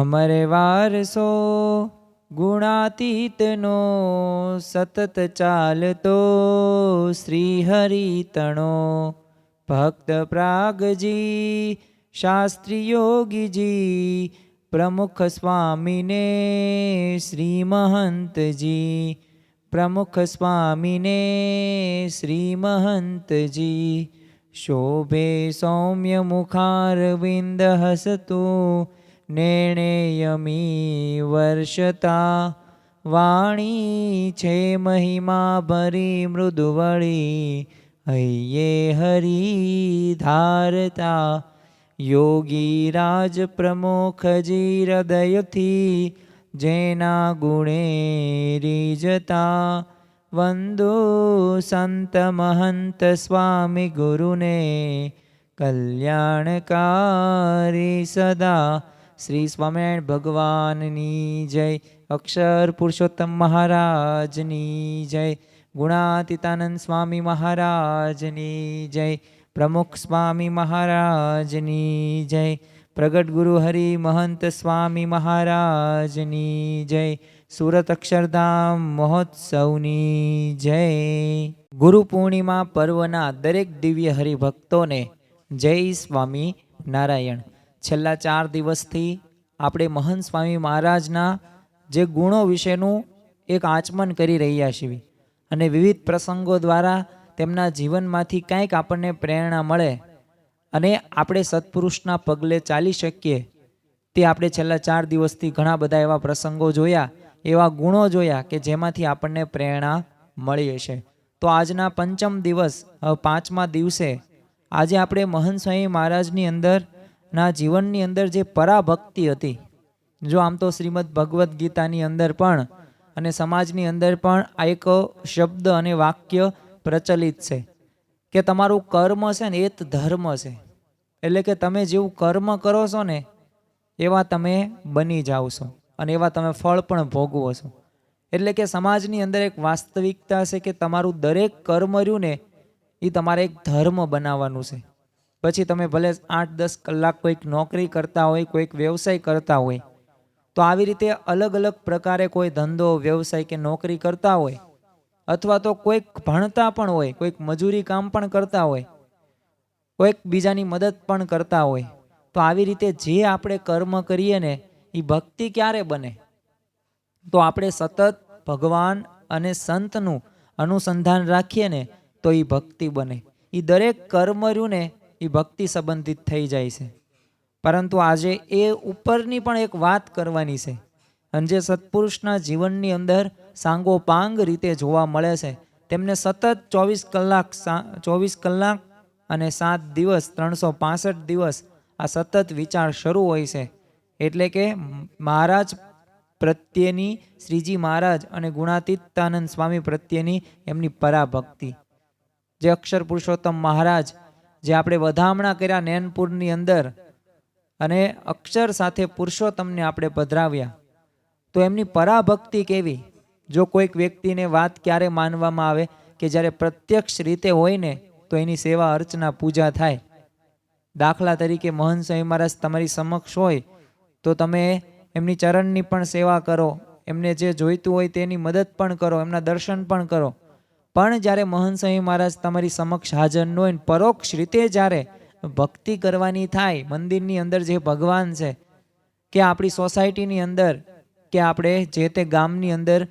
અમરે વારસો, ગુણાતીતનો સતત ચાલતો શ્રી હરિતણો ભક્ત પ્રાગજી, શાસ્ત્રી યોગીજી, પ્રમુખ સ્વામીને શ્રી મહંતજી પ્રમુખ સ્વામીને શ્રી મહંતજી શોભે સૌમ્ય મુખારવિંદ હસતું નેણેયમી વર્ષતા વાણી છે મહિમા ભરી મૃદુવળી. હૈયે હરી ધારતા યોગી રાજ પ્રમુખજી હૃદયથી જેના ગુણે રીજતા વંદો સંત મહંત સ્વામી ગુરુને કલ્યાણકારી સદા શ્રી સ્વામિનારાયણ ભગવાનની જય. અક્ષર પુરુષોત્તમ મહારાજની જય. ગુણાતીતાનંદ સ્વામી મહારાજની જય. પ્રમુખ સ્વામી મહારાજની જય. પ્રગટ ગુરુ હરિ મહંત સ્વામી મહારાજની જય. સુરત અક્ષરધામ મહોત્સવની જય. ગુરુ પૂર્ણિમા પર્વના દરેક દિવ્ય હરિભક્તોને જય સ્વામી નારાયણ છેલ્લા ચાર દિવસથી આપણે મહંત સ્વામી મહારાજના જે ગુણો વિશેનું એક આચમન કરી રહ્યા છીએ અને વિવિધ પ્રસંગો દ્વારા તેમના જીવનમાંથી કંઈક આપણને પ્રેરણા મળે અને આપણે સત્પુરુષના પગલે ચાલી શકીએ, તે આપણે છેલ્લા ચાર દિવસથી ઘણા બધા એવા પ્રસંગો જોયા, એવા ગુણો જોયા કે જેમાંથી આપણને પ્રેરણા મળી હશે. તો આજના પંચમ દિવસ પાંચમા દિવસે આજે આપણે મહંત સ્વામી મહારાજની અંદર ના જીવનની અંદર જે પરાભક્તિ હતી, જો આમ તો શ્રીમદ ભગવદ્ ગીતાની અંદર પણ અને સમાજની અંદર પણ આ એક શબ્દ અને વાક્ય પ્રચલિત છે કે તમારું કર્મ છે ને એ જ ધર્મ છે. એટલે કે તમે જેવું કર્મ કરો છો ને, એવા તમે બની જાઓ છો અને એવા તમે ફળ પણ ભોગવો છો. એટલે કે સમાજની અંદર એક વાસ્તવિકતા છે કે તમારું દરેક કર્મ રહ્યું ને એ તમારે એક ધર્મ બનાવવાનું છે. પછી તમે ભલે આઠ, દસ કલાક કોઈક નોકરી કરતા હોય, કોઈક વ્યવસાય કરતા હોય, તો આવી રીતે અલગ અલગ પ્રકારે કોઈ ધંધો, વ્યવસાય કે નોકરી કરતા હોય, અથવા તો કોઈક ભણતા પણ હોય, કોઈક મજૂરી કામ પણ કરતા હોય, કોઈક બીજાની મદદ પણ કરતા હોય, તો આવી રીતે જે આપણે કર્મ કરીએ ને એ ભક્તિ ક્યારે બને? તો આપણે સતત ભગવાન અને સંતનું અનુસંધાન રાખીએ ને, તો એ ભક્તિ બને. એ દરેક કર્મ રહ્યું ને એ ભક્તિ સંબંધિત થઈ જાય છે. પરંતુ આજે એ ઉપરની પણ એક વાત કરવાની છે. અને જે સત્પુરુષના જીવનની અંદર સાંગોપાંગ રીતે જોવા મળે છે. તેમને સતત ચોવીસ કલાક ચોવીસ કલાક અને સાત દિવસ, ત્રણસો પાસઠ દિવસ આ સતત વિચાર શરૂ હોય છે. એટલે કે મહારાજ પ્રત્યેની, શ્રીજી મહારાજ અને ગુણાતીતાનંદ સ્વામી પ્રત્યેની એમની પરાભક્તિ. જે અક્ષર પુરુષોત્તમ મહારાજ જે આપણે વધામણા કર્યા નેનપુરની અંદર અને અક્ષર સાથે પુરુષોત્તમને આપણે પધરાવ્યા. તો એમની પરાભક્તિ કેવી? જો કોઈક વ્યક્તિને વાત ક્યારે માનવામાં આવે કે જ્યારે પ્રત્યક્ષ રીતે હોય ને, તો એની સેવા અર્ચના પૂજા થાય. દાખલા તરીકે મહંત સ્વામી મહારાજ તમારી સમક્ષ હોય, તો તમે એમની ચરણની પણ સેવા કરો, એમને જે જોઈતું હોય તેની મદદ પણ કરો, એમના દર્શન પણ કરો. પણ જ્યારે મહંત મહારાજ તમારી સમક્ષ હાજર ન હોય ને પરોક્ષ રીતે જ્યારે ભક્તિ કરવાની થાય, મંદિરની અંદર જે ભગવાન છે, કે આપણી સોસાયટીની અંદર, કે આપણે જે તે ગામની અંદર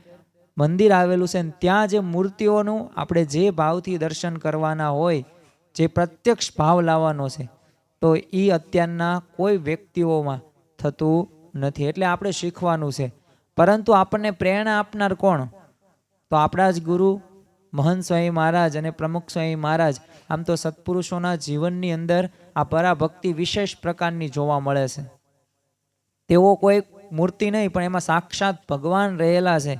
મંદિર આવેલું છે ત્યાં જે મૂર્તિઓનું આપણે જે ભાવથી દર્શન કરવાના હોય, જે પ્રત્યક્ષ ભાવ લાવવાનો છે, તો એ અત્યારના કોઈ વ્યક્તિઓમાં થતું નથી. એટલે આપણે શીખવાનું છે. પરંતુ આપણને પ્રેરણા આપનાર કોણ? તો આપણા જ ગુરુ મહંત સ્વામી મહારાજ અને પ્રમુખ સ્વામી મહારાજ, આમ તો સત્પુરુષોના જીવનની અંદર આ પરાભક્તિ વિશેષ પ્રકારની જોવા મળે છે. તેઓ કોઈ મૂર્તિ નહીં, પણ એમાં સાક્ષાત ભગવાન રહેલા છે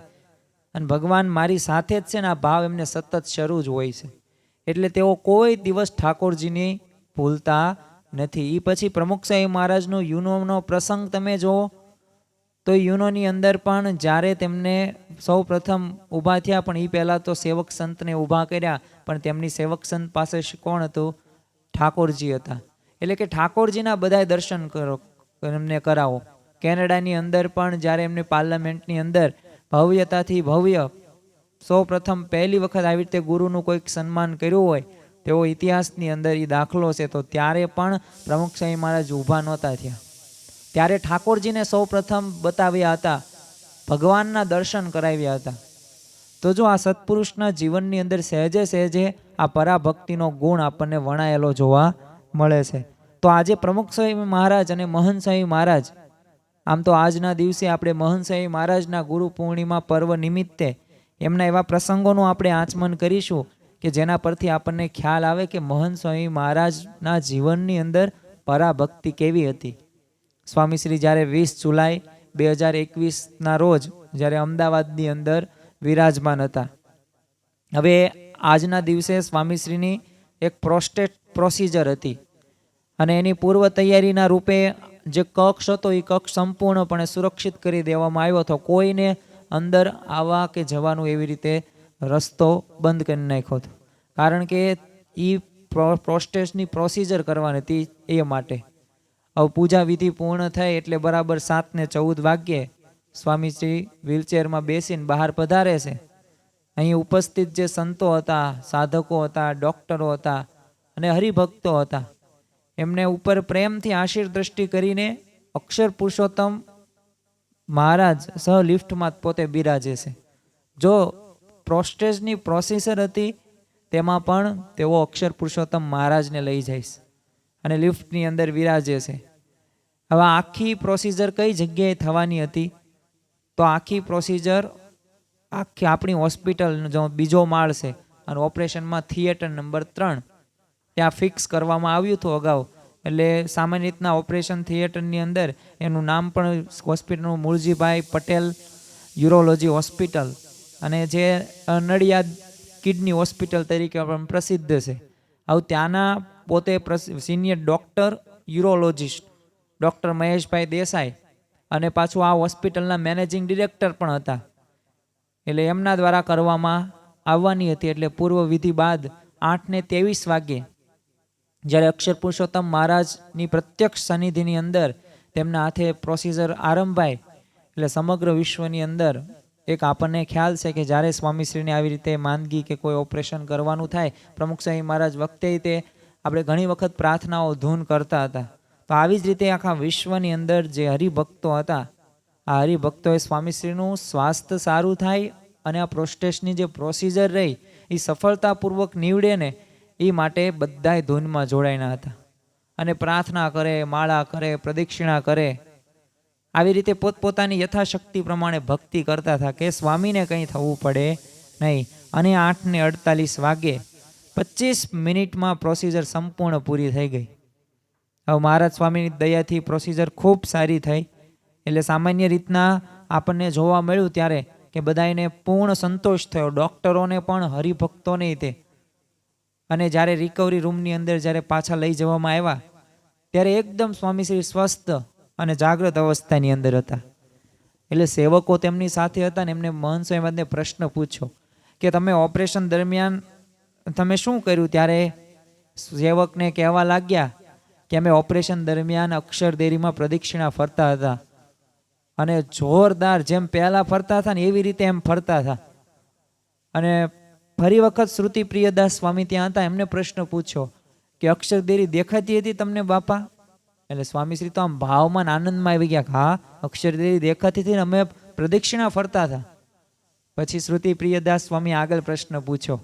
અને ભગવાન મારી સાથે જ છે ને, આ ભાવ એમને સતત શરૂ જ હોય છે. એટલે તેઓ કોઈ દિવસ ઠાકોરજીની ભૂલતા નથી. એ પછી પ્રમુખ સાહેબ મહારાજનો યુનોનો પ્રસંગ તમે જુઓ તો યુનોની અંદર પણ જ્યારે તેમને સૌ પ્રથમ ઊભા થયા, પણ એ પહેલાં તો સેવક સંતને ઊભા કર્યા, પણ તેમની સેવક સંત પાસે કોણ હતું? ઠાકોરજી હતા. એટલે કે ઠાકોરજીના બધાય દર્શન કરો, એમને કરાવો. કેનેડાની અંદર પણ જ્યારે એમને પાર્લામેન્ટની અંદર ભવ્યતાથી ભવ્ય, સૌ પ્રથમ પહેલી વખત આવી રીતે ગુરુનું કોઈક સન્માન કર્યું હોય તેવો ઇતિહાસની અંદર એ દાખલો છે, તો ત્યારે પણ પ્રમુખ સ્વામી મહારાજ ઊભા નહોતા થયા. ત્યારે ઠાકોરજીને સૌ પ્રથમ બતાવ્યા હતા, ભગવાનના દર્શન કરાવ્યા હતા. તો જો આ સત્પુરુષના જીવનની અંદર સહેજે સહેજે આ પરાભક્તિનો ગુણ આપણને વણાયેલો જોવા મળે છે. તો આજે પ્રમુખ સ્વામી મહારાજ અને મહંત સ્વામી મહારાજ, આમ તો આજના દિવસે આપણે મહંત સ્વામી મહારાજના ગુરુ પૂર્ણિમા પર્વ નિમિત્તે એમના એવા પ્રસંગોનું આપણે આચમન કરીશું કે જેના પરથી આપણને ખ્યાલ આવે કે મહંત સ્વામી મહારાજના જીવનની અંદર પરાભક્તિ કેવી હતી. સ્વામીશ્રી જ્યારે વીસ જુલાઈ બે હજાર એકવીસના રોજ જ્યારે અમદાવાદની અંદર વિરાજમાન હતા. હવે આજના દિવસે સ્વામીશ્રીની એક પ્રોસ્ટેટ પ્રોસિજર હતી અને એની પૂર્વ તૈયારીના રૂપે જે કક્ષ હતો એ કક્ષ સંપૂર્ણપણે સુરક્ષિત કરી દેવામાં આવ્યો હતો. કોઈને અંદર આવવા કે જવાનું એવી રીતે રસ્તો બંધ કરી નાખ્યો હતો. કારણ કે એ પ્રોસ્ટેટની પ્રોસિજર કરવાની હતી એ માટે. હવે પૂજા વિધિ પૂર્ણ થઈ એટલે બરાબર સાત ને ચૌદ વાગ્યે સ્વામીશ્રી વ્હીલચેરમાં બેસીને બહાર પધારે છે. અહીં ઉપસ્થિત જે સંતો હતા, સાધકો હતા, ડૉક્ટરો હતા અને હરિભક્તો હતા, એમને ઉપર પ્રેમથી આશીર દ્રષ્ટિ કરીને અક્ષર પુરુષોત્તમ મહારાજ સહ લિફ્ટમાં પોતે બિરાજે છે. જો પ્રોસ્ટેજની પ્રોસેસર હતી, તેમાં પણ તેઓ અક્ષર પુરુષોત્તમ મહારાજને લઈ જઈશ અને લિફ્ટની અંદર વિરાજે છે. હવે આખી પ્રોસીજર કઈ જગ્યાએ થવાની હતી? તો આખી પ્રોસિજર આખી આપણી હોસ્પિટલ જો બીજો માળ છે, અને ઓપરેશનમાં થિયેટર નંબર ત્રણ. ત્યાં ફિક્સ કરવામાં આવ્યું હતું અગાઉ. એટલે સામાન્ય રીતના ઓપરેશન થિયેટરની અંદર એનું નામ પણ હોસ્પિટલનું મૂળજીભાઈ પટેલ યુરોલોજી હોસ્પિટલ અને જે નડિયાદ કિડની હોસ્પિટલ તરીકે પણ પ્રસિદ્ધ છે. આવું ત્યાંના પોતે senior doctor urologist doctor Maheshbhai Desai અને પાછું આ હોસ્પિટલના મેનેજિંગ ડિરેક્ટર પણ હતા. એટલે એમના દ્વારા કરવામાં આવવાની હતી, એટલે પૂર્વ વિધિ બાદ આઠને ત્રેવીસ વાગ્યે જ્યારે અક્ષર પુરુષોત્તમ મહારાજની પ્રત્યક્ષ સન્નિધિની અંદર તેમના હાથે પ્રોસિઝર આરંભાય એટલે સમગ્ર વિશ્વની અંદર એક આપણને ખ્યાલ છે કે જ્યારે સ્વામીશ્રીને આવી રીતે માંદગી કે કોઈ ઓપરેશન કરવાનું થાય, પ્રમુખ સાહેબ મહારાજ વખતે તે આપણે ઘણી વખત પ્રાર્થનાઓ ધૂન કરતા હતા. તો આવી જ રીતે આખા વિશ્વની અંદર જે હરિભક્તો હતા, આ હરિભક્તોએ સ્વામીશ્રીનું સ્વાસ્થ્ય સારું થાય અને આ પ્રોસ્ટેશની જે પ્રોસિજર રહી એ સફળતાપૂર્વક નીવડે ને એ માટે બધાય ધૂનમાં જોડાયેલા હતા. અને પ્રાર્થના કરે, માળા કરે, પ્રદક્ષિણા કરે. આવી રીતે પોતપોતાની યથાશક્તિ પ્રમાણે ભક્તિ કરતા હતા કે સ્વામીને કંઈ થવું પડે નહીં. અને આઠને અડતાલીસ વાગે પચીસ મિનિટમાં પ્રોસિજર સંપૂર્ણ પૂરી થઈ ગઈ. હવે મહારાજ સ્વામીની દયાથી પ્રોસિજર ખૂબ સારી થઈ. એટલે સામાન્ય રીતના આપણને જોવા મળ્યું ત્યારે કે બધાને પૂર્ણ સંતોષ થયો. ડૉક્ટરોને પણ હરિભક્તોને તે. અને જ્યારે રિકવરી રૂમની અંદર જ્યારે પાછા લઈ જવામાં આવ્યા, ત્યારે એકદમ સ્વામીશ્રી સ્વસ્થ અને જાગૃત અવસ્થાની અંદર હતા. એટલે સેવકો તેમની સાથે હતા ને એમને મહન સ્વામીને પ્રશ્ન પૂછ્યો કે તમે ઓપરેશન દરમિયાન તમે શું કર્યું? ત્યારે સેવકને કહેવા લાગ્યા કે અમે ઓપરેશન દરમિયાન અક્ષરદેરીમાં પ્રદક્ષિણા ફરતા હતા. અને જોરદાર જેમ પહેલાં ફરતા હતા ને એવી રીતે એમ ફરતા હતા. અને ફરી વખત શ્રુતિ પ્રિયદાસ સ્વામી ત્યાં હતા, એમને પ્રશ્ન પૂછ્યો કે અક્ષરદેરી દેખાતી હતી તમને બાપા? એટલે સ્વામીશ્રી તો આમ ભાવમાં આનંદમાં આવી ગયા હા અક્ષરદેરી દેખાતી હતી ને અમે પ્રદક્ષિણા ફરતા હતા. પછી શ્રુતિ પ્રિયદાસ સ્વામી આગળ પ્રશ્ન પૂછ્યો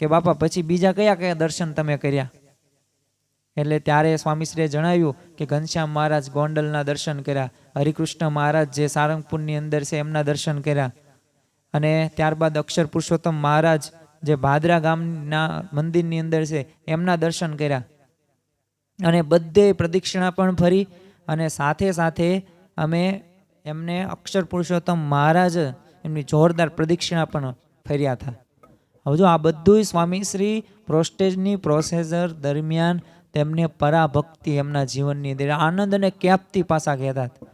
કે બાપા, પછી બીજા કયા કયા દર્શન તમે કર્યા? એટલે ત્યારે સ્વામીશ્રીએ જણાવ્યું કે ઘનશ્યામ મહારાજ ગોંડલના દર્શન કર્યા. હરિકૃષ્ણ મહારાજ જે સારંગપુરની અંદર છે એમના દર્શન કર્યા. અને ત્યારબાદ અક્ષર પુરુષોત્તમ મહારાજ જે ભાદરા ગામના મંદિરની અંદર છે એમના દર્શન કર્યા. અને બધે પ્રદક્ષિણા પણ ફરી અને સાથે સાથે અમે એમને અક્ષર પુરુષોત્તમ મહારાજ એમની જોરદાર પ્રદક્ષિણા પણ ફર્યા હતા. હવે જો આ બધું સ્વામીશ્રી પ્રોસ્ટેજની પ્રોસેસર દરમિયાન તેમને પરાભક્તિ એમના જીવનની અંદર, આનંદ અને ક્યાપથી પાસા કહેતા હતા.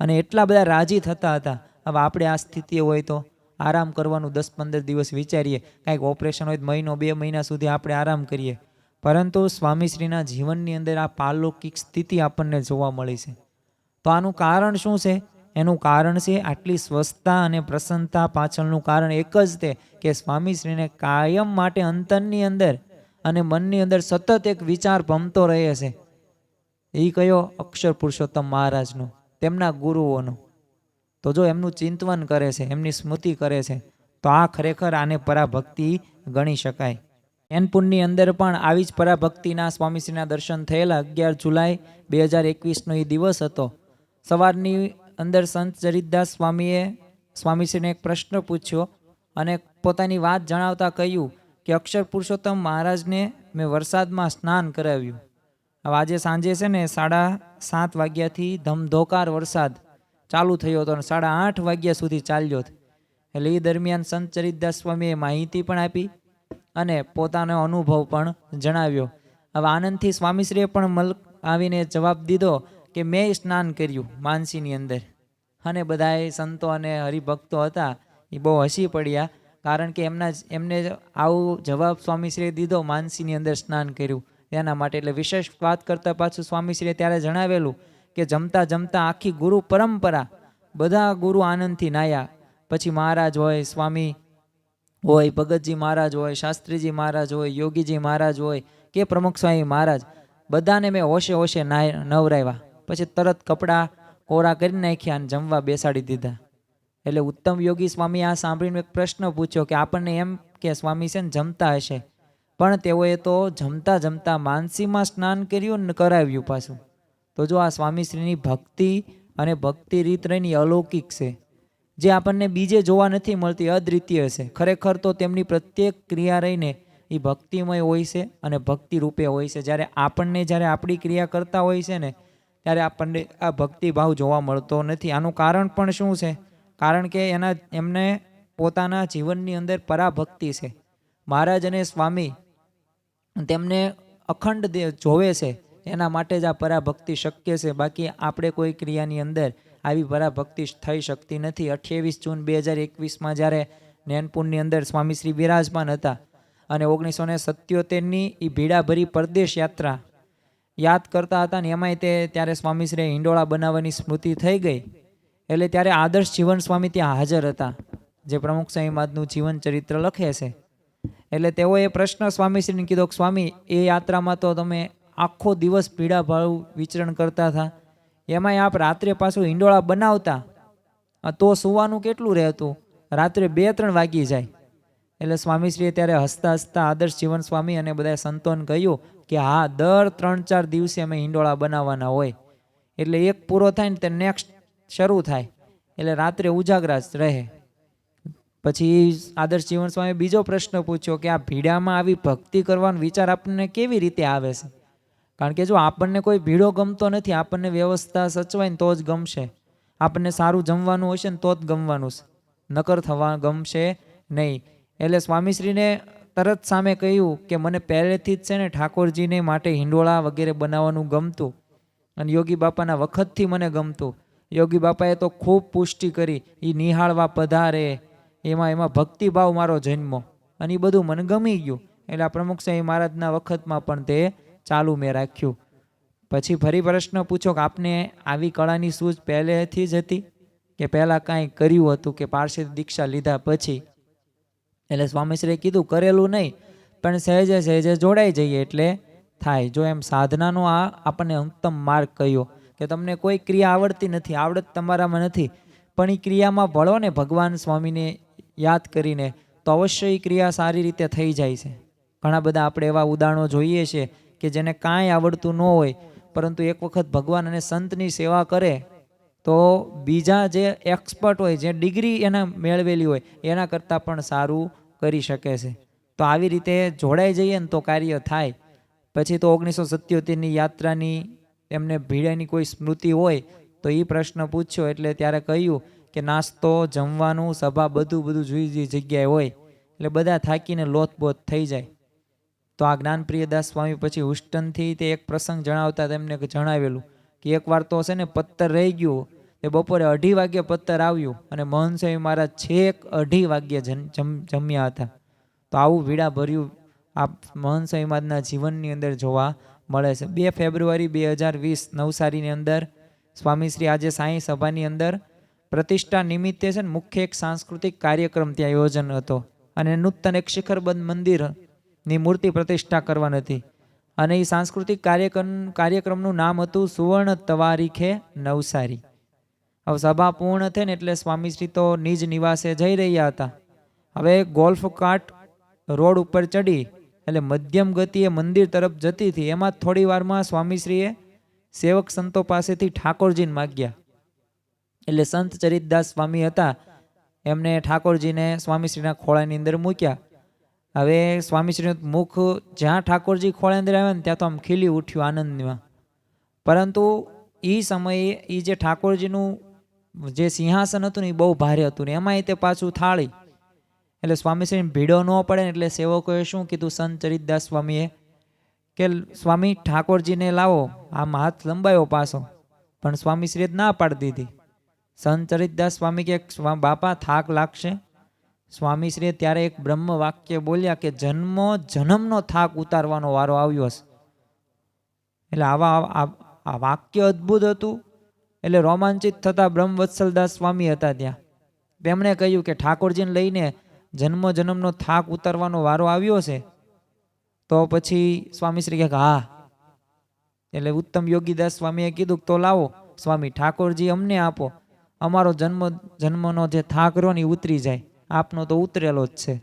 અને એટલા બધા રાજી થતા હતા. હવે આપણે આ સ્થિતિ હોય તો આરામ કરવાનું દસ પંદર દિવસ વિચારીએ. કાંઈક ઓપરેશન હોય મહિનો, બે મહિના સુધી આપણે આરામ કરીએ. પરંતુ સ્વામીશ્રીના જીવનની અંદર આ પાલૌકિક સ્થિતિ આપણને જોવા મળી છે. તો આનું કારણ શું છે? એનું કારણ છે આટલી સ્વસ્થતા અને પ્રસન્નતા પાછળનું કારણ એક જ તે કે સ્વામીશ્રીને કાયમ માટે અંતરની અંદર અને મનની અંદર સતત એક વિચાર ભમતો રહે છે. એ કયો અક્ષર પુરુષોત્તમ મહારાજનો, તેમના ગુરુઓનો. તો જો એમનું ચિંતવન કરે છે, એમની સ્મૃતિ કરે છે, તો આ ખરેખર આને પરાભક્તિ ગણી શકાય. એનપુરની અંદર પણ આવી જ પરાભક્તિના સ્વામીશ્રીના દર્શન થયેલા અગિયાર જુલાઈ બે હજાર એકવીસનો એ દિવસ હતો. સવારની અંદર સંત ચરિતદાસ સ્વામીએ, સ્વામીશ્રીને એક પ્રશ્ન પૂછ્યો અને પોતાની વાત જણાવતા કહ્યું કે અક્ષર પુરુષોત્તમ મહારાજને મેં વરસાદમાં સ્નાન કરાવ્યું. હવે આજે સાંજે છે ને સાડા સાત વાગ્યાથી ધમધોકાર વરસાદ ચાલુ થયો હતો અને સાડા આઠ વાગ્યા સુધી ચાલ્યો હતો એટલે એ દરમિયાન સંત ચરિતદાસ સ્વામીએ માહિતી પણ આપી અને પોતાનો અનુભવ પણ જણાવ્યો. હવે આનંદથી સ્વામીશ્રીએ પણ મલ આવીને જવાબ દીધો કે મેં સ્નાન કર્યું માનસીની અંદર. અને બધાએ સંતો અને હરિભક્તો હતા એ બહુ હસી પડ્યા. કારણ કે એમના એમને આવું જવાબ સ્વામીશ્રીએ દીધો, માનસીની અંદર સ્નાન કર્યું. એના માટે એટલે વિશેષ વાત કરતાં પાછું સ્વામીશ્રીએ ત્યારે જણાવેલું કે જમતા જમતા આખી ગુરુ પરંપરા, બધા ગુરુ આનંદથી નાયા. પછી મહારાજ હોય, સ્વામી હોય, ભગતજી મહારાજ હોય, શાસ્ત્રીજી મહારાજ હોય, યોગીજી મહારાજ હોય, કે પ્રમુખ સ્વામી મહારાજ, બધાને મેં હોશે હોશે નાય નવરાવ્યા પછી તરત કપડાં કોરા કરી નાખ્યા અને જમવા બેસાડી દીધા. એટલે ઉત્તમ યોગી સ્વામી આ સાંભળીને એક પ્રશ્ન પૂછ્યો કે આપણને એમ કે સ્વામી છે ને જમતા હશે. પણ તેઓએ તો જમતા જમતા માનસીમાં સ્નાન કર્યું ને કરાવ્યું પાછું. તો જો આ સ્વામીશ્રીની ભક્તિ અને ભક્તિ રીત રહીને અલૌકિક છે. જે આપણને બીજે જોવા નથી મળતી, અદ્વિતીય છે. ખરેખર તો તેમની પ્રત્યેક ક્રિયા રહીને એ ભક્તિમય હોય છે અને ભક્તિ રૂપે હોય છે. જ્યારે આપણને જ્યારે આપણી ક્રિયા કરતા હોય છે ને, ત્યારે આપણને આ ભક્તિભાવ જોવા મળતો નથી. આનું કારણ પણ શું છે? કારણ કે એના, એમને પોતાના જીવનની અંદર પરાભક્તિ છે. મહારાજ અને સ્વામી તેમને અખંડ જોવે છે. એના માટે જ આ પરાભક્તિ શક્ય છે. બાકી આપણે કોઈ ક્રિયાની અંદર આવી પરાભક્તિ થઈ શકતી નથી. અઠ્યાવીસ જૂન બે હજાર એકવીસમાં જ્યારે નૈનપુરની અંદર સ્વામીશ્રી બિરાજમાન હતા અને ઓગણીસો ને સત્યોતેરની એ ભીડાભરી પરદેશ યાત્રા યાદ કરતા હતા ને એમાંય તે, ત્યારે સ્વામીશ્રીએ હિંડોળા બનાવવાની સ્મૃતિ થઈ ગઈ. એટલે ત્યારે આદર્શ જીવન સ્વામી ત્યાં હાજર હતા. જે પ્રમુખ સ્વામી જીવન ચરિત્ર લખે છે. એટલે તેઓએ પ્રશ્ન સ્વામીશ્રીને કીધો સ્વામી, એ યાત્રામાં તો તમે આખો દિવસ પીડા ભાવ વિચરણ કરતા હતા. એમાંય આપ રાત્રે પાછું હિંડોળા બનાવતા. તો સુવાનું કેટલું રહેતું? રાત્રે બે ત્રણ વાગી જાય. એટલે સ્વામીશ્રીએ ત્યારે હસતા હસતા આદર્શ જીવન સ્વામી અને બધા સંતોને કહ્યું કે, હા, દર ત્રણ ચાર દિવસે અમે હિંડોળા બનાવવાના હોય. એટલે એક પૂરો થાય ને તે નેક્સ્ટ શરૂ થાય. એટલે રાત્રે ઉજાગરા રહે. પછી આદર્શ જીવન સ્વામી બીજો પ્રશ્ન પૂછ્યો કે આ ભીડામાં આવી ભક્તિ કરવાનો વિચાર આપણને કેવી રીતે આવે છે? કારણ કે જો આપણને કોઈ ભીડો ગમતો નથી, આપણને વ્યવસ્થા સચવાય ને તો જ ગમશે. આપણને સારું જમવાનું હશે ને તો જ ગમવાનું છે. નકર થવા ગમશે નહીં. એટલે સ્વામીશ્રીને તરત સામે કહ્યું કે મને પહેલેથી જ છે ને ઠાકોરજીને માટે હિંડોળા વગેરે બનાવવાનું ગમતું. અને યોગી બાપાના વખતથી મને ગમતું. યોગી બાપાએ તો ખૂબ પુષ્ટિ કરી એ નિહાળવા પધારે. એમાં એમાં ભક્તિભાવ મારો જન્મો. અને એ બધું મને ગમી ગયું. એટલે પ્રમુખ સાહેબ મહારાજના વખતમાં પણ તે ચાલુ મેં રાખ્યું. પછી ફરી પ્રશ્ન પૂછો કે આપને આવી કળાની સૂઝ પહેલેથી જ હતી? કે પહેલાં કાંઈ કર્યું હતું કે પારસી દીક્ષા લીધા પછી? એટલે સ્વામીશ્રીએ કીધું, કરેલું નહીં, પણ સહેજે સહેજે જોડાઈ જઈએ એટલે થાય. જો એમ સાધનાનો આ આપણને ઉત્તમ માર્ગ કહ્યો કે તમને કોઈ ક્રિયા આવડતી નથી, આવડત તમારામાં નથી, પણ એ ક્રિયામાં ભળો ને ભગવાન સ્વામીને યાદ કરીને, તો અવશ્ય એ ક્રિયા સારી રીતે થઈ જાય છે. ઘણા બધા આપણે એવા ઉદાહરણો જોઈએ છે કે જેને કાંઈ આવડતું ન હોય, પરંતુ એક વખત ભગવાન અને સંતની સેવા કરે, તો બીજા જે એક્સપર્ટ હોય, જે ડિગ્રી એને મેળવેલી હોય, એના કરતાં પણ સારું કરી શકે છે. તો આવી રીતે જોડાઈ જઈએ ને તો કાર્ય થાય. પછી તો ઓગણીસો સત્યોતેરની યાત્રાની એમને ભીડેની કોઈ સ્મૃતિ હોય, તો એ પ્રશ્ન પૂછ્યો એટલે ત્યારે કહ્યું કે નાસ્તો, જમવાનું, સભા બધું બધું જુદી જુદી જગ્યાએ હોય, એટલે બધા થાકીને લોથબોથ થઈ જાય. તો આ જ્ઞાનપ્રિયદાસ સ્વામી પછી હુસ્ટનથી તે એક પ્રસંગ જણાવતા તેમને જણાવેલું કે એકવાર તો છે ને પત્તર રહી ગયું, તે બપોરે અઢી વાગ્યે પત્તર આવ્યું અને મોહન મારા છેક અઢી વાગ્યે જમ- જમ્યા હતા. તો આવું વીડા ભર્યું આ મોહન સ્વામી મહારાજના જીવનની અંદર જોવા મળે છે. બે ફેબ્રુઆરી બે હજાર વીસ નવસારીની અંદર સ્વામીશ્રી આજે સાંઈ સભાની અંદર પ્રતિષ્ઠા નિમિત્તે છે ને મુખ્ય એક સાંસ્કૃતિક કાર્યક્રમ ત્યાં યોજન હતો. અને નૂતન એક શિખરબંધ મંદિરની મૂર્તિ પ્રતિષ્ઠા કરવાની હતી. અને એ સાંસ્કૃતિક કાર્યક્રમ, કાર્યક્રમનું નામ હતું સુવર્ણ તવારીખે નવસારી. હવે સભા પૂર્ણ થઈ ને એટલે સ્વામીશ્રી તો નિજ નિવાસે જઈ રહ્યા હતા. હવે ગોલ્ફ કાર્ટ રોડ ઉપર ચડી એટલે મધ્યમ ગતિએ મંદિર તરફ જતી હતી. એમાં થોડી વારમાં સ્વામીશ્રીએ સેવક સંતો પાસેથી ઠાકોરજીને માગ્યા. એટલે સંત ચરિતદાસ સ્વામી હતા. એમને ઠાકોરજીને સ્વામીશ્રીના ખોળાની અંદર મૂક્યા. હવે સ્વામીશ્રીનું મુખ જ્યાં ઠાકોરજી ખોળા અંદર આવ્યા ને ત્યાં તો આમ ખીલી ઉઠ્યું આનંદમાં. પરંતુ એ સમયે એ જે ઠાકોરજીનું જે સિંહાસન હતું ને એ બહુ ભારે હતું ને એમાંય તે પાછું થાળી એટલે સ્વામીશ્રીને ભીડો ન પડે એટલે સેવકોએ શું કીધું? સંત ચરિતદાસ સ્વામીએ કે, સ્વામી, ઠાકોરજીને લાવો. આમ હાથ લંબાયો પાછો. પણ સ્વામીશ્રીએ ના પાડી દીધી. સંત ચરિતદાસ સ્વામી કે બાપા, થાક લાગશે. સ્વામીશ્રીએ ત્યારે એક બ્રહ્મ વાક્ય બોલ્યા કે, જન્મો જન્મનો થાક ઉતારવાનો વારો આવ્યો છે. એટલે આવા આ વાક્ય અદ્ભુત હતું. એટલે રોમાંચિત થતા બ્રહ્મવત્સલદાસ સ્વામી હતા ત્યાં. તેમણે કહ્યું કે, ઠાકોરજીને લઈને જન્મ જન્મનો થાક ઉતારવાનો વારો આવ્યો છે, તો પછી સ્વામીશ્રી કહે કે, હા. એટલે ઉત્તમ યોગીદાસ સ્વામીએ કીધું તો લાવો, સ્વામી ઠાકોરજી અમને આપો. અમારો જન્મ, જન્મનો જે થાક રહ્યો ને એ ઉતરી જાય. આપનો તો ઉતરેલો જ છે.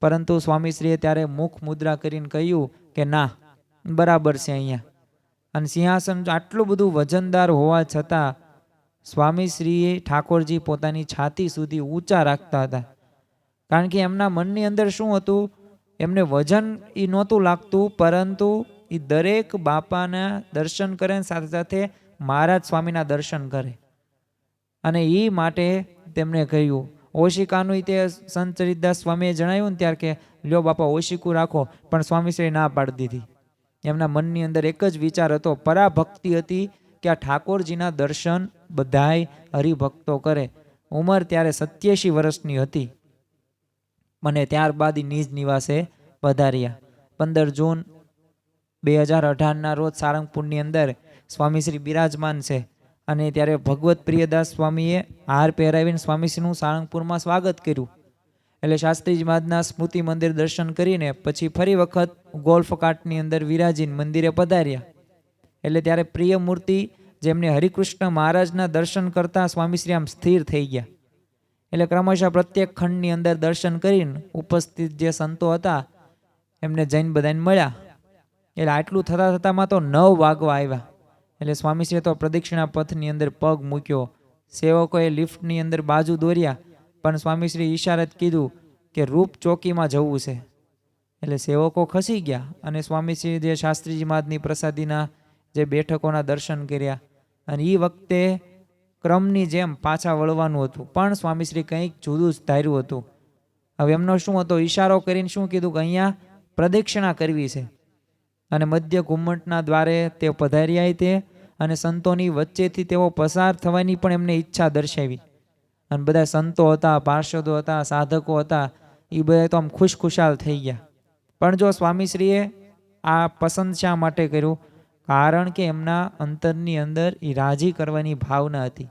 પરંતુ સ્વામીશ્રીએ ત્યારે મુખ મુદ્રા કરીને કહ્યું કે, ના, બરાબર છે અહીંયા. અને સિંહાસન આટલું બધું વજનદાર હોવા છતાં સ્વામીશ્રીએ ઠાકોરજી પોતાની છાતી સુધી ઊંચા રાખતા હતા. કારણ કે એમના મનની અંદર શું હતું? એમને વજન એ નહોતું લાગતું, પરંતુ એ દરેક બાપાના દર્શન કરે સાથે સાથે મહારાજ સ્વામીના દર્શન કરે. અને એ માટે તેમણે કહ્યું, ઓશિકાનું તે સંત ચરિતદાસ સ્વામીએ જણાવ્યું ને ત્યારે કે, લ્યો બાપા, ઓશિકું રાખો. પણ સ્વામીશ્રી ના પાડી દીધી. એમના મનની અંદર એક જ વિચાર હતો. પરાભક્તિ હતી કે આ ઠાકોરજીના દર્શન બધાય હરિભક્તો કરે. ઉંમર ત્યારે સત્યાસી વર્ષની હતી. મને ત્યારબાદ નિજ નિવાસે પધાર્યા પંદર જૂન બે હજાર અઢારના રોજ સારંગપુરની અંદર સ્વામીશ્રી બિરાજમાન છે. અને ત્યારે ભગવત પ્રિયદાસ સ્વામીએ હાર પહેરાવીને સ્વામીશ્રીનું સારંગપુરમાં સ્વાગત કર્યું. એટલે શાસ્ત્રીજી મહારાજના સ્મૃતિ મંદિર દર્શન કરીને પછી ફરી વખત ગોલ્ફ કાર્ટની અંદર વિરાજીને મંદિરે પધાર્યા. એટલે ત્યારે પ્રિય મૂર્તિ જેમને હરિકૃષ્ણ મહારાજના દર્શન કરતાં સ્વામીશ્રી આમ સ્થિર થઈ ગયા. એટલે ક્રમશઃ પ્રત્યેક ખંડની અંદર દર્શન કરીને ઉપસ્થિત જે સંતો હતા, એમને જૈન બધાને મળ્યા. એટલે આટલું થતાં થતાંમાં તો નવ વાગવા આવ્યા. એટલે સ્વામીશ્રીએ તો પ્રદક્ષિણા પથની અંદર પગ મૂક્યો. સેવકોએ લિફ્ટની અંદર બાજુ દોર્યા. પણ સ્વામીશ્રી ઈશારત કીધું કે રૂપ ચોકીમાં જવું છે. એટલે સેવકો ખસી ગયા અને સ્વામીશ્રી જે શાસ્ત્રીજી મહારાજની પ્રસાદીના જે બેઠકોના દર્શન કર્યા. અને એ વખતે ક્રમની જેમ પાછા વળવાનું હતું. પણ સ્વામીશ્રી કંઈક જુદું જ ધાર્યું હતું. હવે એમનો શું હતો? ઈશારો કરીને શું કીધું કે અહીંયા પ્રદક્ષિણા કરવી છે. અને મધ્ય ઘુમ્મટના દ્વારે તે પધાર્યા તે અને સંતોની વચ્ચેથી તેઓ પસાર થવાની પણ એમને ઈચ્છા દર્શાવી. અને બધા સંતો હતા, પાર્ષદો હતા, સાધકો હતા એ બધા તો આમ ખુશખુશાલ થઈ ગયા. પણ જો સ્વામીશ્રીએ આ પસંદ શા માટે કર્યું? કારણ કે એમના અંતરની અંદર એ રાજી કરવાની ભાવના હતી.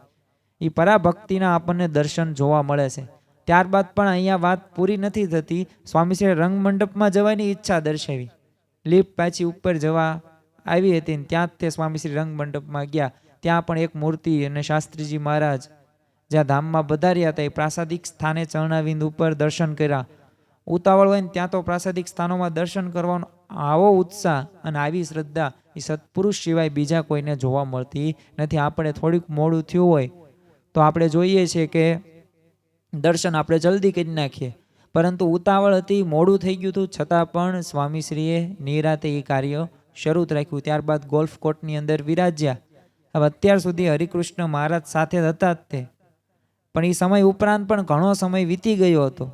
એ પરાભક્તિના આપણને દર્શન જોવા મળે છે. ત્યારબાદ પણ અહીંયા વાત પૂરી નથી થતી. સ્વામીશ્રીએ રંગમંડપમાં જવાની ઈચ્છા દર્શાવી. લિફ્ટ પાછી ઉપર જવા આવી હતી ને ત્યાં જ તે સ્વામીશ્રી રંગમંડપમાં ગયા. ત્યાં પણ એક મૂર્તિ અને શાસ્ત્રીજી મહારાજ જ્યાં ધામમાં પધાર્યા હતા, એ પ્રાસાદિક સ્થાને ચરણાવિંદ ઉપર દર્શન કર્યા. ઉતાવળ હોય ને ત્યાં તો પ્રાસાદિક સ્થાનોમાં દર્શન કરવાનો આવો ઉત્સાહ અને આવી શ્રદ્ધા એ સત્પુરુષ સિવાય બીજા કોઈને જોવા મળતી નથી. આપણે થોડીક મોડું થયું હોય તો આપણે જોઈએ છીએ કે દર્શન આપણે જલ્દી કરી નાખીએ. પરંતુ ઉતાવળ હતી, મોડું થઈ ગયું હતું. છતાં પણ સ્વામીશ્રીએ નિરાતે એ કાર્ય શરૂ રાખ્યું. ત્યારબાદ ગોલ્ફ કોર્ટની અંદર વિરાજ્યા. હવે અત્યાર સુધી હરિકૃષ્ણ મહારાજ સાથે હતા જ તે. પણ એ સમય ઉપરાંત પણ ઘણો સમય વીતી ગયો હતો.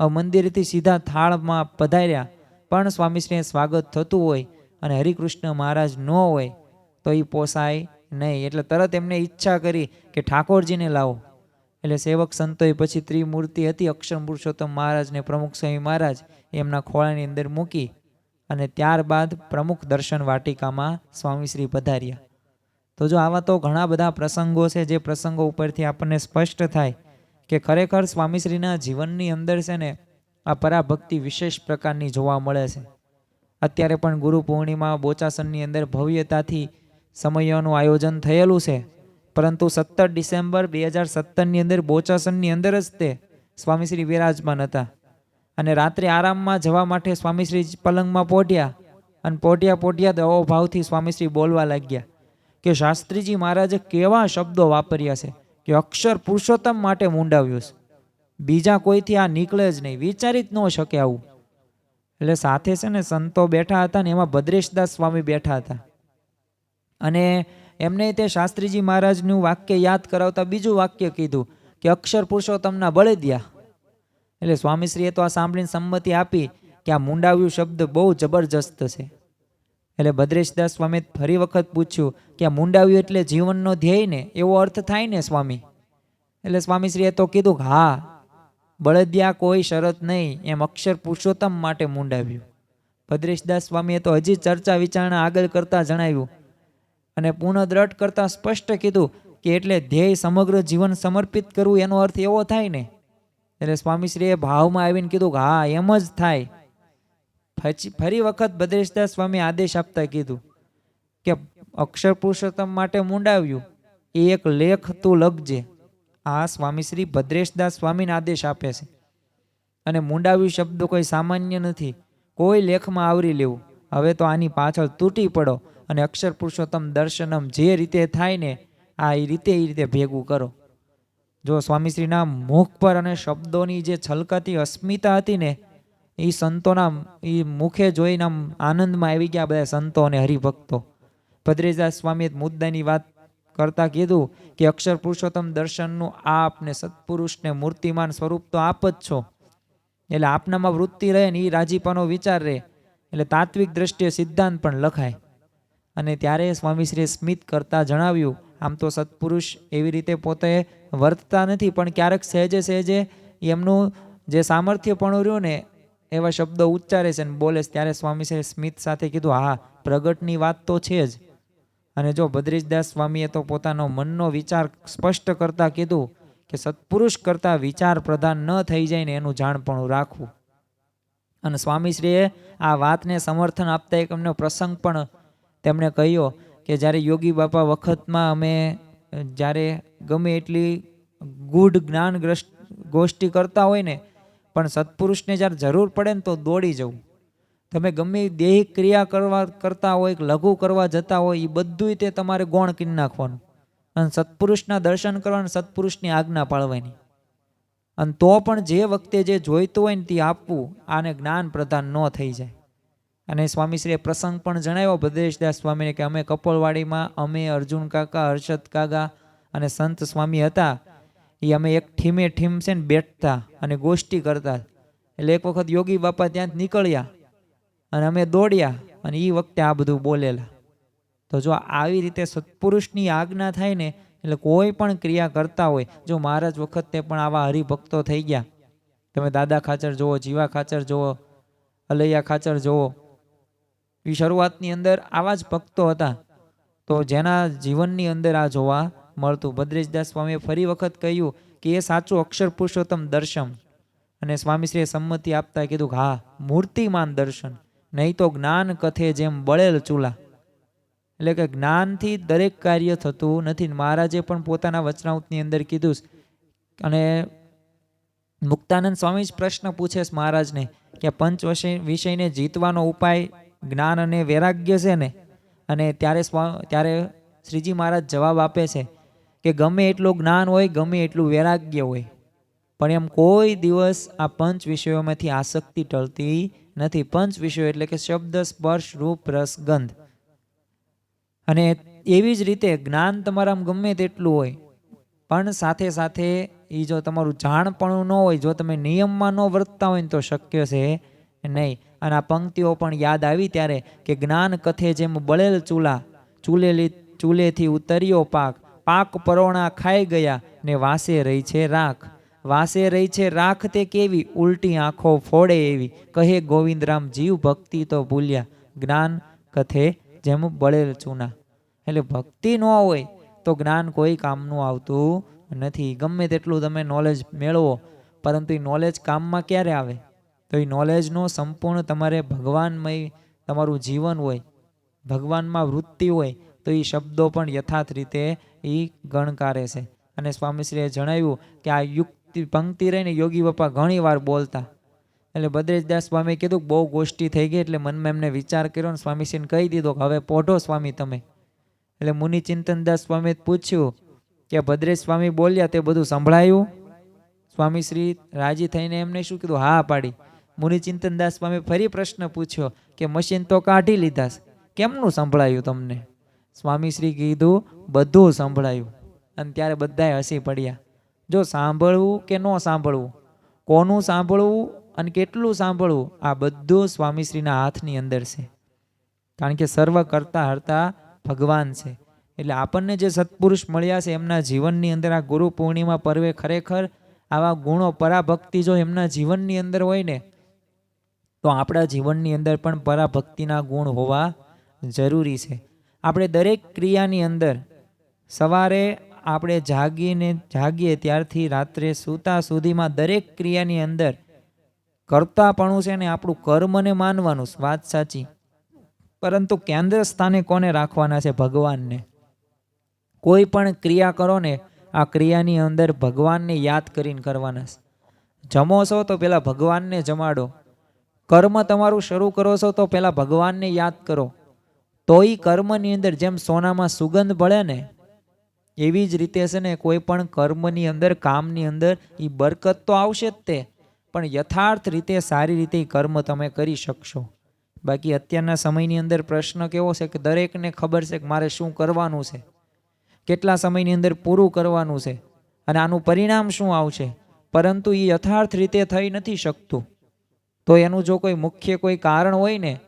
હવે મંદિરેથી સીધા થાળમાં પધાર્યા. પણ સ્વામીશ્રીને સ્વાગત થતું હોય અને હરિકૃષ્ણ મહારાજ ન હોય, તો એ પોસાય નહીં. એટલે તરત એમને ઈચ્છા કરી કે ઠાકોરજીને લાવો. એટલે સેવક સંતોએ પછી ત્રિમૂર્તિ હતી અક્ષર પુરુષોત્તમ મહારાજને પ્રમુખ સ્વામી મહારાજ એમના ખોળાની અંદર મૂકી અને ત્યારબાદ પ્રમુખ દર્શન વાટિકામાં સ્વામીશ્રી પધાર્યા. તો જો આવા તો ઘણા બધા પ્રસંગો છે જે પ્રસંગો ઉપરથી આપણને સ્પષ્ટ થાય કે ખરેખર સ્વામીશ્રીના જીવનની અંદર છે ને આ પરાભક્તિ વિશેષ પ્રકારની જોવા મળે છે. અત્યારે પણ ગુરુ પૂર્ણિમા બોચાસનની અંદર ભવ્યતાથી સમયોનું આયોજન થયેલું છે. પરંતુ સત્તર ડિસેમ્બર બે હજાર સત્તરની અંદર બોચાસનની અંદર જ તે સ્વામીશ્રી વિરાજમાન હતા અને રાત્રે આરામમાં જવા માટે સ્વામીશ્રી પલંગમાં પોઢ્યા અને પહોંચ્યા પોઢ્યા દવો ભાવથી સ્વામીશ્રી બોલવા લાગ્યા કે શાસ્ત્રીજી મહારાજે કેવા શબ્દો વાપર્યા છે કે અક્ષર પુરુષોત્તમ માટે મૂંડાવ્યું છે. બીજા કોઈથી આ નીકળે જ નહીં. વિચારી જ ન શકે આવું. એટલે સાથે છે ને સંતો બેઠા હતા ને એમાં ભદ્રેશદાસ સ્વામી બેઠા હતા. અને એમને તે શાસ્ત્રીજી મહારાજનું વાક્ય યાદ કરાવતા બીજું વાક્ય કીધું કે અક્ષર પુરુષોત્તમના બળદિયા એટલે સ્વામીશ્રીએ તો આ સાંભળીને સંમતિ આપી કે આ મુંડાવ્યું શબ્દ બહુ જબરજસ્ત છે. એટલે ભદ્રેશદાસ સ્વામી ફરી વખત પૂછ્યું કે આ મુંડાવ્યું એટલે જીવનનો ધ્યેય ને? એવો અર્થ થાય ને સ્વામી? એટલે સ્વામીશ્રીએ તો કીધું હા બળદિયા કોઈ શરત નહીં, એમ અક્ષર પુરુષોત્તમ માટે મુંડાવ્યું. ભદ્રેશદાસ સ્વામીએ તો હજી ચર્ચા વિચારણા આગળ કરતા જણાવ્યું અને પૂર્ણ દ્રઢ કરતા સ્પષ્ટ કીધું કે એટલે ધ્યેય સમગ્ર જીવન સમર્પિત કરવું એનો અર્થ એવો થાય ને? એટલે સ્વામીશ્રીએ ભાવમાં આવીને કીધું કે હા, એમ જ થાય. પછી ફરી વખત ભદ્રેશદાસ સ્વામી આદેશ આપતા કીધું કે અક્ષર પુરુષોત્તમ માટે મુંડાવ્યું. એ એક લેખ તું લખજે. આ સ્વામીશ્રી ભદ્રેશદાસ સ્વામીને આદેશ આપે છે. અને મુંડાવ્યું શબ્દ કોઈ સામાન્ય નથી. કોઈ લેખમાં આવરી લેવું. હવે તો આની પાછળ તૂટી પડો અને અક્ષર પુરુષોત્તમ દર્શનમ જે રીતે થાય ને, આ એ રીતે એ રીતે ભેગું કરો. જો સ્વામીશ્રીના મુખ પર અને શબ્દોની જે છલકાતી અસ્મિતા હતી ને એ સંતોના એ મુખે જોઈને આમ આનંદમાં આવી ગયા બધા સંતો અને હરિભક્તો. ભદ્રેશદાસ સ્વામીએ મુદ્દાની વાત કરતા કીધું કે અક્ષર પુરુષોત્તમ દર્શનનું આપને સત્પુરુષને મૂર્તિમાન સ્વરૂપ તો આપ જ છો. એટલે આપનામાં વૃત્તિ રહે ને એ રાજીપાનો વિચાર રહે. એટલે તાત્વિક દ્રષ્ટિએ સિદ્ધાંત પણ લખાય. અને ત્યારે સ્વામીશ્રીએ સ્મિત કરતા જણાવ્યું, આમ તો સત્પુરુષ એવી રીતે પોતે વર્તતા નથી, પણ ક્યારેક સહેજે સહેજે એમનું જે સામર્થ્ય પણ રહ્યું ને એવા શબ્દો ઉચ્ચારે છે ને બોલે ત્યારે સ્વામીશ્રીએ સ્મિત સાથે કીધું, હા, પ્રગટની વાત તો છે જ. અને જો ભદ્રેશદાસ સ્વામીએ તો પોતાનો મનનો વિચાર સ્પષ્ટ કરતાં કીધું કે સત્પુરુષ કરતા વિચાર પ્રધાન ન થઈ જાય ને એનું જાણપણું રાખવું. અને સ્વામીશ્રીએ આ વાતને સમર્થન આપતા એક અમને પ્રસંગ પણ તેમણે કહ્યો કે જ્યારે યોગી બાપા વખતમાં અમે જ્યારે ગમે એટલી ગૂઢ જ્ઞાનગ્રસ્ત ગોષ્ઠી કરતા હોય ને, પણ સત્પુરુષને જ્યારે જરૂર પડે ને તો દોડી જવું. તમે ગમે દેહિક ક્રિયા કરવા, કરતા હોય લઘુ કરવા જતા હોય એ બધુંય તે તમારે ગૌણ કરી નાખવાનું. અને સત્પુરુષના દર્શન કરવાના સત્પુરુષની આજ્ઞા પાળવાની. અને તો પણ જે વખતે જે જોઈતું હોય ને તે આપવું, આને જ્ઞાન પ્રદાન ન થઈ જાય. અને સ્વામીશ્રીએ પ્રસંગ પણ જણાવ્યો, ભદ્રેશદાસ સ્વામીને કે અમે કપોલવાડીમાં, અમે અર્જુન કાકા, હર્ષદ કાકા અને સંત સ્વામી હતા. એ અમે એક ઠીમે ઠીમ છે ને બેઠતા અને ગોષ્ઠી કરતા. એટલે એક વખત યોગી બાપા ત્યાં નીકળ્યા. અને અમે દોડ્યા અને એ વખતે આ બધું બોલેલા. તો જો આવી રીતે સત્પુરુષની આજ્ઞા થાય ને, એટલે કોઈ પણ ક્રિયા કરતા હોય, જો મહારાજ વખતે પણ આવા હરિભક્તો થઈ ગયા. તમે દાદા ખાચર જુઓ, જીવા ખાચર જુઓ, અલૈયા ખાચર જુઓ એ શરૂઆતની અંદર આવા જ ભક્તો હતા. તો જેના જીવનની અંદર આ જોવા મળતું. ભદ્રેશદાસ સ્વામીએ ફરી વખત કહ્યું કે એ સાચું અક્ષર પુરુષોત્તમ દર્શન. અને સ્વામીશ્રીએ સંમતિ આપતા કીધું હા, મૂર્તિમાન દર્શન. નહીં તો જ્ઞાન કથે જેમ બળેલ ચૂલા. એટલે કે જ્ઞાનથી દરેક કાર્ય થતું નથી. મહારાજે પણ પોતાના વચનાઉતની અંદર કીધું. અને મુક્તાનંદ સ્વામી જ પ્રશ્ન પૂછે છે મહારાજને કે પંચ વિષયને જીતવાનો ઉપાય જ્ઞાન અને વૈરાગ્ય છે ને? અને ત્યારે સ્વા, ત્યારે શ્રીજી મહારાજ જવાબ આપે છે કે ગમે એટલું જ્ઞાન હોય, ગમે એટલું વૈરાગ્ય હોય. પણ એમ કોઈ દિવસ આ પંચ વિષયોમાંથી આસક્તિ ટળતી નથી. પંચ વિષયો એટલે કે શબ્દ, સ્પર્શ, રૂપ, રસ, ગંધ. અને એવી જ રીતે જ્ઞાન તમારામાં ગમે તેટલું હોય, પણ સાથે સાથે એ જો તમારું જાણપણું ન હોય, જો તમે નિયમમાં ન વર્તતા હોય તો શક્ય છે નહીં. અને આ પંક્તિઓ પણ યાદ આવી ત્યારે કે જ્ઞાન કથે જેમ બળેલ ચૂલા, ચૂલેલી, ચૂલેથી ઉતર્યો પાક પાક પરોણા ખાઈ ગયા ને વાસે રહી છે રાખ. વાસે રહી છે, રાખ તે કેવી? ઉલટી આંખો ફોડે એવી. કહે, ગોવિંદરામ, જીવ ભક્તિ તો ભૂલ્યા. જ્ઞાન કથે જેમ બળેલ ચૂના. એટલે ભક્તિ ન હોય તો જ્ઞાન કોઈ કામનું આવતું નથી. ગમે તેટલું તમે નોલેજ મેળવો, પરંતુ એ નોલેજ કામમાં ક્યારે આવે? તો એ નોલેજનો સંપૂર્ણ તમારે ભગવાનમય તમારું જીવન હોય, ભગવાનમાં વૃત્તિ હોય, તો એ શબ્દો પણ યથાર્થ રીતે એ ગણકારે છે. અને સ્વામીશ્રીએ જણાવ્યું કે આ યુક્તિ પંક્તિ રહીને યોગી બાપા ઘણી વાર બોલતા. એટલે ભદ્રેશદાસ સ્વામી કીધું બહુ ગોષ્ઠી થઈ ગઈ એટલે મનમાં એમને વિચાર કર્યો ને સ્વામીશ્રીને કહી દીધો કે હવે પોઢો સ્વામી તમે. એટલે મુનિ ચિંતનદાસ સ્વામીએ પૂછ્યું કે ભદ્રેશ સ્વામી બોલ્યા તે બધું સંભળાયું? સ્વામીશ્રી રાજી થઈને એમને શું કીધું? હા, પાડી. મુનિ ચિંતનદાસ સ્વામી ફરી પ્રશ્ન પૂછ્યો કે મશીન તો કાઢી લીધા કેમનું સંભળાયું તમને? સ્વામીશ્રી કીધું, બધું સંભળાયું. અને ત્યારે બધાએ હસી પડ્યા. જો સાંભળવું કે ન સાંભળવું, કોનું સાંભળવું અને કેટલું સાંભળવું, આ બધું સ્વામીશ્રીના હાથની અંદર છે. કારણ કે સર્વ કરતા હરતા ભગવાન છે. એટલે આપણને જે સત્પુરુષ મળ્યા છે, એમના જીવનની અંદર આ ગુરુ પૂર્ણિમા પર્વે ખરેખર આવા ગુણો પરાભક્તિ જો એમના જીવનની અંદર હોય ને, તો આપણા જીવનની અંદર પણ પરાભક્તિના ગુણ હોવા જરૂરી છે. આપણે દરેક ક્રિયાની અંદર સવારે આપણે જાગીને જાગીએ ત્યારથી રાત્રે સૂતા સુધીમાં દરેક ક્રિયાની અંદર કરતાપણું છે ને આપણું કર્મને માનવાનું વાત સાચી. પરંતુ કેન્દ્ર સ્થાને કોને રાખવાના છે? ભગવાનને. કોઈ પણ ક્રિયા કરો ને, આ ક્રિયાની અંદર ભગવાનને યાદ કરીને કરવાના છે. જમો છો તો પહેલાં ભગવાનને જમાડો. કર્મ તમારું શરૂ કરો છો તો પહેલાં ભગવાનને યાદ કરો. તો એ કર્મની અંદર જેમ સોનામાં સુગંધ ભળે ને એવી જ રીતે છે ને કોઈ પણ કર્મની અંદર, કામની અંદર એ બરકત તો આવશે જ તે. પણ યથાર્થ રીતે, સારી રીતે કર્મ તમે કરી શકશો. બાકી અત્યારના સમયની અંદર પ્રશ્ન કેવો છે કે દરેકને ખબર છે કે મારે શું કરવાનું છે? કેટલા સમયની અંદર પૂરું કરવાનું છે? અને આનું પરિણામ શું આવશે? પરંતુ એ યથાર્થ રીતે થઈ નથી શકતું. તો એનું જો કોઈ મુખ્ય કોઈ કારણ હોય ને,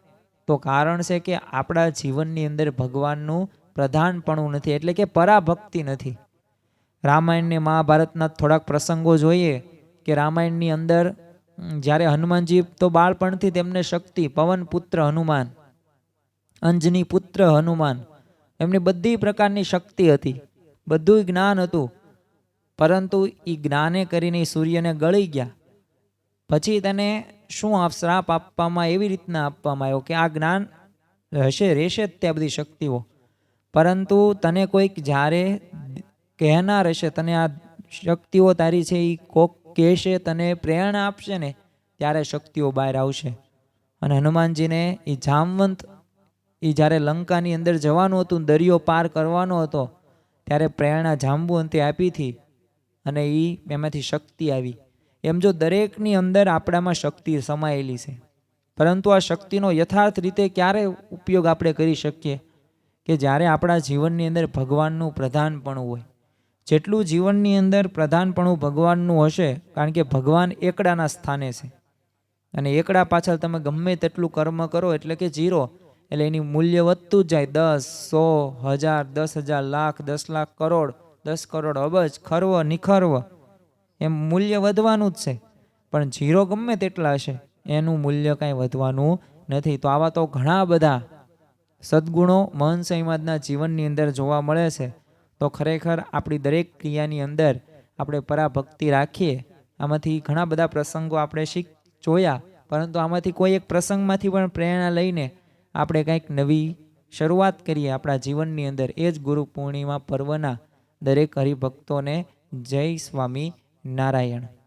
તો કારણ છે કે આપણા જીવનની અંદર ભગવાનનું પ્રધાનપણું નથી, એટલે કે પરાભક્તિ નથી. રામાયણને મહાભારતના થોડાક પ્રસંગો જોઈએ કે રામાયણની અંદર જ્યારે હનુમાનજી તો બાળપણથી તેમને શક્તિ, પવન પુત્ર હનુમાન, અંજની પુત્ર હનુમાન, એમની બધી પ્રકારની શક્તિ હતી. બધું જ્ઞાન હતું, પરંતુ એ જ્ઞાને કરીને સૂર્યને ગળી ગયા. પછી તેને શું આપ, શ્રાપ આપવામાં, એવી રીતના આપવામાં આવ્યો કે આ જ્ઞાન હશે, રહેશે જ ત્યાં બધી શક્તિઓ. પરંતુ તને કોઈક જ્યારે કહેનાર હશે, તને આ શક્તિઓ તારી છે એ કોક કહેશે, તને પ્રેરણા આપશે ને, ત્યારે શક્તિઓ બહાર આવશે. અને હનુમાનજીને એ જામવંત એ જ્યારે લંકાની અંદર જવાનું હતું, દરિયો પાર કરવાનો હતો, ત્યારે પ્રેરણા જાંબુવંતે આપી હતી અને એ એમાંથી શક્તિ આવી. એમ જો દરેકની અંદર આપણામાં શક્તિ સમાયેલી છે. પરંતુ આ શક્તિનો યથાર્થ રીતે ક્યારે ઉપયોગ આપણે કરી શકીએ? કે જ્યારે આપણા જીવનની અંદર ભગવાનનું પ્રધાનપણું હોય, જેટલું જીવનની અંદર પ્રધાનપણું ભગવાનનું હશે, કારણ કે ભગવાન એકડાના સ્થાને છે. અને એકડા પાછળ તમે ગમે તેટલું કર્મ કરો, એટલે કે જીરો, એટલે એની મૂલ્ય વધતું જ જાય. દસ, સો, હજાર, દસ હજાર, લાખ, દસ લાખ કરોડ, દસ કરોડ અબજ, ખરવ, નિખરવ, એમ મૂલ્ય વધવાનું જ છે. પણ જીરો ગમે તેટલા હશે, એનું મૂલ્ય કાંઈ વધવાનું નથી. તો આવા તો ઘણા બધા સદગુણો મહન સંવાદના જીવનની અંદર જોવા મળે છે, તો ખરેખર આપણી દરેક ક્રિયાની અંદર આપણે પરાભક્તિ રાખીએ. આમાંથી ઘણા બધા પ્રસંગો આપણે શીખ જોયા, પરંતુ આમાંથી કોઈ એક પ્રસંગમાંથી પણ પ્રેરણા લઈને આપણે કંઈક નવી શરૂઆત કરીએ આપણા જીવનની અંદર. એ જ ગુરુ પૂર્ણિમા પર્વના દરેક હરિભક્તોને જય સ્વામી નારાયણ.